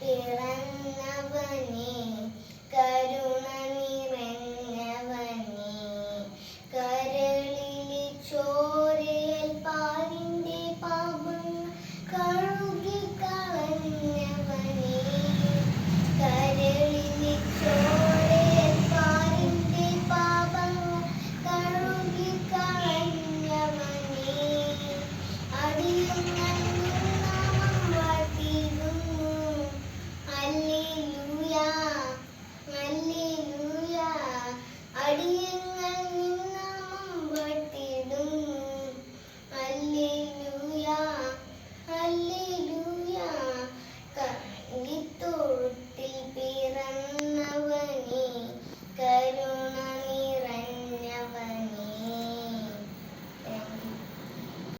പിറന്നവനെ